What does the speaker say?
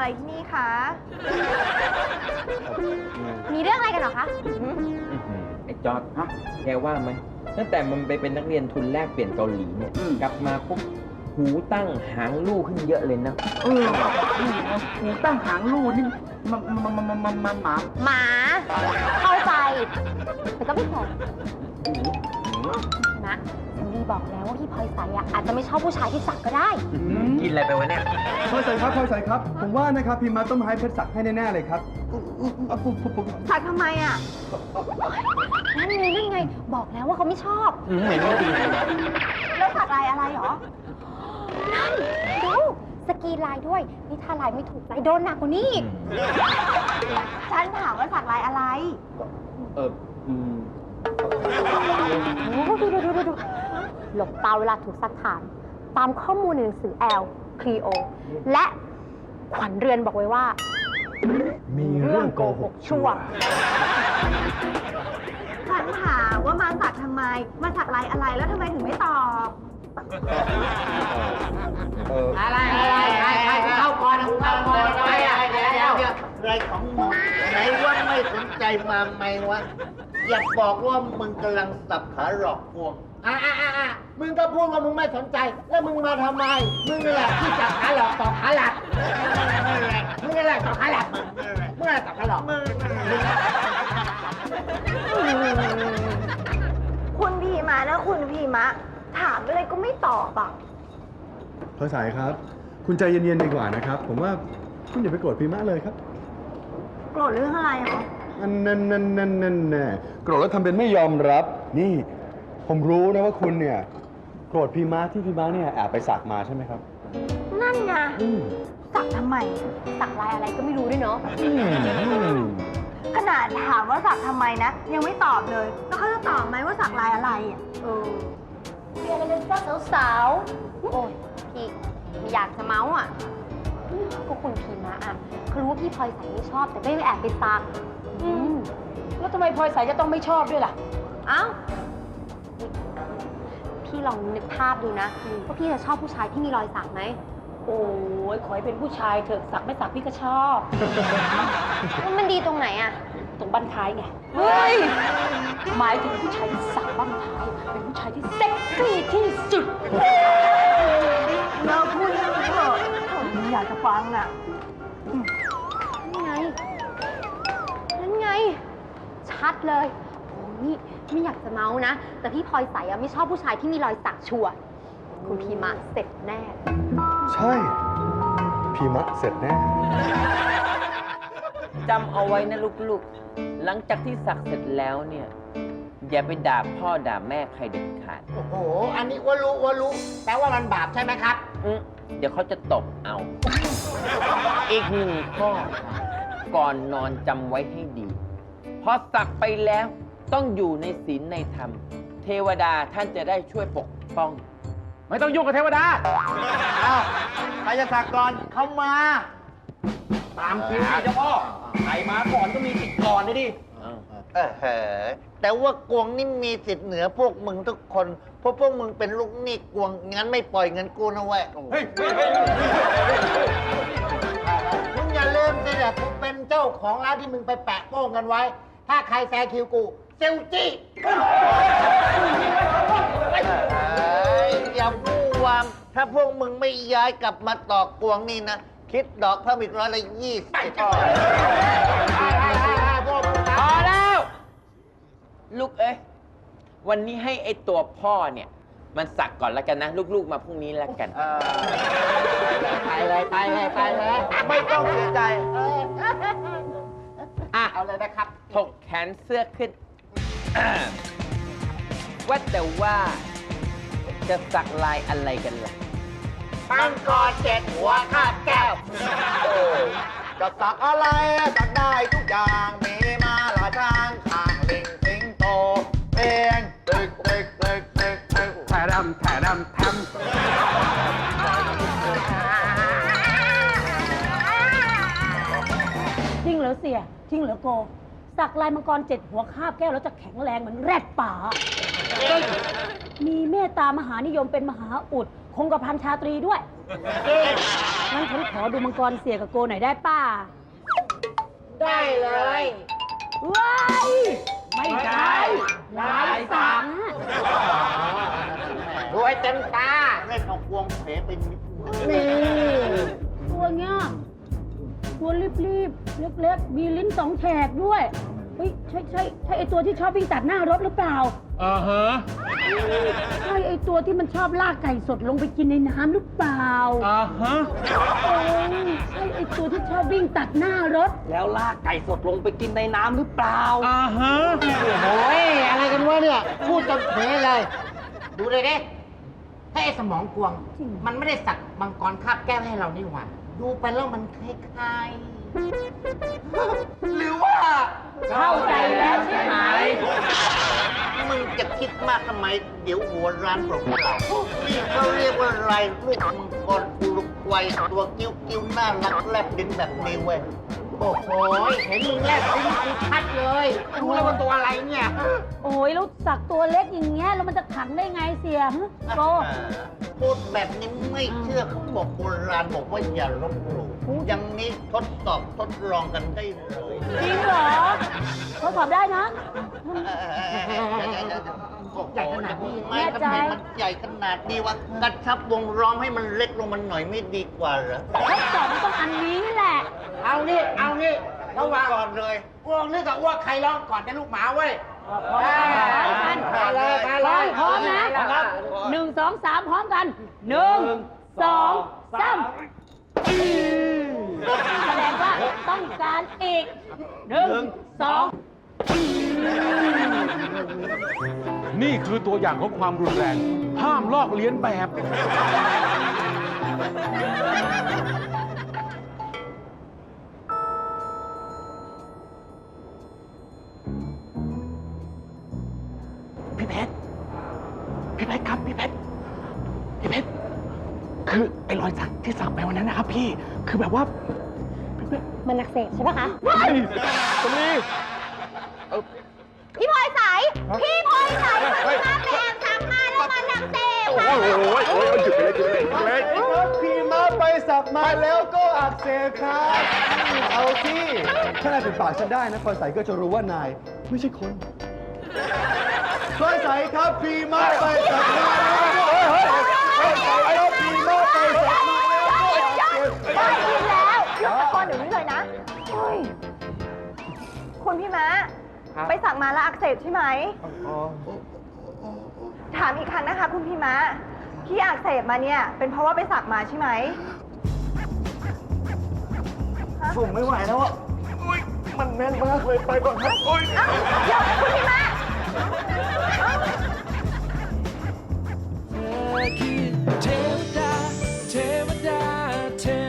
อะไรที่นี่คะ มีเรื่องอะไรกันเหรอคะอื้อหือไอ้จอร์ดแกว่าไหมตั้งแต่มันไปเป็นนักเรียนทุนแรกเปลี่ยนเกาหลีเนี่ยอืม กลับมาปุ๊บหูตั้งหางลูกขึ้นเยอะเลยนะ เออหูตั้งหางลูกนี่มันมันมันมันมันหมาหมา เข้าใจแต่ก็ไม่พอนะสัน ดีบอกแล้วว่าพี่พลอยใสอะอาจจะไม่ชอบผู้ชายที่สักก็ได้ กินอะไรไปวะเนี่ย พลอยใสครับพลอยใสครับ ผมว่านะครับพี่มาต้องมาให้เพชรสักให้แน่ๆเลยครับอะผมผมผมสักทำไมอะนั่นไงนั่นไง บอกแล้วว่าเขาไม่ชอบอืมเหม็นไม่ดีแล้วสักลายอะไรหรอ นั่นดูสกรีนลายด้วย นี่ถ้าลายไม่ถูกใจโดนหนักกว่านี้อีกฉันถามว่าสักลายอะไร เอออืมโอ้โหดูดูดูดูดู หลบตาเวลาถูกซักถาม ตามข้อมูลในหนังสือแอลคลีโอ และขวัญเรือนบอกไว้ว่า มีเรื่องโกหกชั่วฉันถามว่ามาสักทำไม มาสักลายอะไรแล้วทำไมถึงไม่ตอบเอออะไรอะไรอะไรเข้าก่อนเข้าก่อนไปอะเดี๋ยวเดี๋ยวเดี๋ยวอะไรของมึงไหนว่าไม่สนใจมาไหมวะ อย่าบอกว่ามึงกำลังสับขาหลอกพวงอะอะอะอะ มึงก็พูดว่ามึงไม่สนใจ แล้วมึงมาทำไม มึงนี่แหละที่จับขาหลอกตอกขาหลักมึงนี่แหละตอกขาหลักมึงนี่แหละตอกขาหลอกมึงคุณพีมะนะคุณพีมะ ถามอะไรก็ไม่ตอบอะพลอยใสครับ คุณใจเย็นๆดีกว่านะครับ ผมว่าคุณอย่าไปโกรธพี่มาเลยครับโกรธเรื่องอะไรเหรออันนั่นนั่นนั่นนั่นแน่โกรธแล้วทำเป็นไม่ยอมรับ นี่ ผมรู้นะว่าคุณเนี่ย โกรธพี่มาที่พี่มาเนี่ยแอบไปสักมาใช่ไหมครับนั่นไงอืมสักทำไม สักลายอะไรก็ไม่รู้ด้วยเนาะ อืมขนาดถามว่าสักทำไมนะ ยังไม่ตอบเลย แล้วเขาจะตอบไหมว่าสักลายอะไรอะเออเรียนอะไรจ้าสาวๆ โอ้ยพี่ไม่อยากจะเมาส์อะก็คุณพีมะอะเขารู้ว่าพี่พลอยใสไม่ชอบ แต่ก็ยังแอบไปซักอืมแล้วทำไมพลอยใสจะต้องไม่ชอบด้วยล่ะ เอ้า พี่ลองนึกภาพดูนะว่าพี่จะชอบผู้ชายที่มีรอยสักไหม โอ้ยขอให้เป็นผู้ชายเถอะสักไม่สักพี่ก็ชอบแล้วมันดีตรงไหนอะตรงบั้นท้ายไง เฮ้ย หมายถึงผู้ชายที่สักบั้นท้าย เป็นผู้ชายที่เซ็กซี่ที่สุด เราพูดเรื่องนี้เถอะผมอยากจะฟังอะนั่นไง นั่นไง ชัดเลยโอ้นี่ ไม่อยากจะเมาส์นะ แต่พี่พลอยใสอะไม่ชอบผู้ชายที่มีรอยสักชัวร์คุณพีมะเสร็จแน่ ใช่ พี่มะเสร็จแน่ จำเอาไว้นะลูกๆ หลังจากที่สักเสร็จแล้วเนี่ย อย่าไปด่าพ่อด่าแม่ใครเด็ดขาดโอ้โห อันนี้ว่ารู้ว่ารู้แปลว่ามันบาปใช่ไหมครับ อืมเดี๋ยวเขาจะตบเอา อีกหนึ่งข้อ ก่อนนอนจำไว้ให้ดี พอสักไปแล้ว ต้องอยู่ในศีลในธรรม เทวดาท่านจะได้ช่วยปกป้อง ไม่ต้องยุ่งกับเทวดาเอ้าใครจะสักก่อนเข้ามา ตามคิวสิเจ้าพ่อใครมาก่อนก็มีสิทธิ์ก่อนเลยดิ เออเหอแต่ว่ากวงนี่มีสิทธิ์เหนือพวกมึงทุกคน เพราะพวกมึงเป็นลูกหนี้กวง งั้นไม่ปล่อยเงินกูนะเว้ยเฮ้ยเฮ้ยเฮ้ยมึงอย่าลืมสิเนี่ยกูเป็นเจ้าของร้านที่มึงไปแปะโป้งกันไว้ ถ้าใครแซงคิวกู เซลจี้เอ้ยอย่าพูดวามถ้าพวกมึงไม่ย้ายกลับมาต่อกวงนี่นะ คิดดอกเพิ่มอีกร้อยละยี่สิบพอแล้ว ลูกเอ้ยวันนี้ให้ไอตัวพ่อเนี่ย มันสักก่อนแล้วกันนะ ลูกๆมาพรุ่งนี้แล้วกัน ไปเลยไปเลยไปเลยไม่ต้องเสียใจเอออะเอาเลยนะครับ ถกแขนเสื้อขึ้น ว่าแต่ว่าจะสักลายอะไรกันล่ะปังกอเจ็ดหัวคาดแก้ว จะสักอะไรสักได้ทุกอย่างมีมาหลายทางทางลิงสิงโตเองตึกตึกตึกตึกตึกแถดำแถดำแทมจริงเหรอเสียจริงเหรอโก สักลายมังกรเจ็ดหัวคาบแก้วแล้วจะแข็งแรงเหมือนแรดป่า มีเมตตามหานิยมเป็นมหาอุด คงกระพันชาตรีด้วยงั้นฉันขอดูมังกรเสียกับโกหน่อยได้ป้าได้เลยว้ายไม่ได้ลายสักรวยเต็มตาเล่นเอาควงเผลไปนิดนี่ตัวเนี้ยตัวรีบๆเล็กๆ มีลิ้นสองแฉกด้วยเฮ้ยใช่ใช่ใช่ไอตัวที่ชอบวิ่งตัดหน้ารถหรือเปล่า อ่าฮะใช่ไอตัวที่มันชอบลากไก่สดลงไปกินในน้ำหรือเปล่าอ่าฮะ เอ้ยใช่ไอตัวที่ชอบวิ่งตัดหน้ารถ แล้วลากไก่สดลงไปกินในน้ำหรือเปล่า อ่าฮะ โอ้ยอะไรกันวะเนี่ย พูดจนเผลเลย ดูเลยดิถ้าไอ้สมองกวง มันไม่ได้สักมังกรคาบแก้วให้เรานี่หว่า ดูไปแล้วมันคล้ายๆ หรือว่า เข้าใจแล้วใช่ไหม มึงจะคิดมากทำไม เดี๋ยวหัวร้านเปล่าๆนี่เขาเรียกว่าลายลูกมังกรอุรุกวัยตัวกิ้วกิ้วๆน่ารักแลบดินแบบนี้เว้ย โอ้โหเห็นมึงแลบดินกูชัดเลย รู้แล้วว่าตัวอะไรเนี่ย โอ้ยแล้วสักตัวเล็กอย่างเงี้ยแล้วมันจะขังได้ไงเสียฮะโก พูดแบบนี้ไม่เชื่อเขาบอกโบราณบอกว่าอย่าลบหลู่อย่างนี้ทดสอบทดลองกันได้เลยจริงเหรอทดสอบได้นะ ใหญ่ขนาดนี้ไม่แน่ทำใจไมมันใหญ่ขนาดนี้วะกระชับวงล้อมให้มันเล็กลงมันหน่อยไม่ดีกว่าเหรอทดสอบมันต้องอันนี้แหละ เอานี่เอานี่ระวังก่อนเลยอ้วงนี่กับอ้วกใครร้องก่อนเป็นลูกหมาเว้ย พร้อมกันมามาพเลร้อมยพร้อมนะหนึ่งสองสามพร้อมกันหนึ่งสองสามแสดงว่าต้องการอีกหนึ่งสองนี่คือตัวอย่างของความรุนแรง ห้ามลอกเลียนแบบ คือไอ้รอยสักที่สักไปวันนั้นนะครับพี่ คือแบบว่ามันอักเสบใช่ปะคะ ว้ายสำลีพี่พลอยใสายพี่พลอยใสายมันมาแปลงทำมาแล้วมันอักเสบโอ้โหโอ้ยโอ้ยหยุดไปเลยหยุดไปเลยหยุดไปเลยครับพี่ม้าไปสักมาแล้วก็อักเสบครับ เอาสิถ้านายเป็นปากฉันได้นะพลอยใสก็จะรู้ว่านาย ไม่ใช่คนพลอยใสครับพี่ม้าไปสักมาแล้วพลอยใสครับพี่ม้าไป ไปสั่งมาแล้วอักเสบใช่ไหมถามอีกครั้งนะคะ คุณพีมะ ที่อักเสบมาเนี่ย เป็นเพราะว่าไปสั่งมาใช่ไหม ผมไม่ไหวแล้วอะอุ๊ยมันแม่นมากเลยไปก่อนครับอุ๊ยเอ้าดคุณพีมะ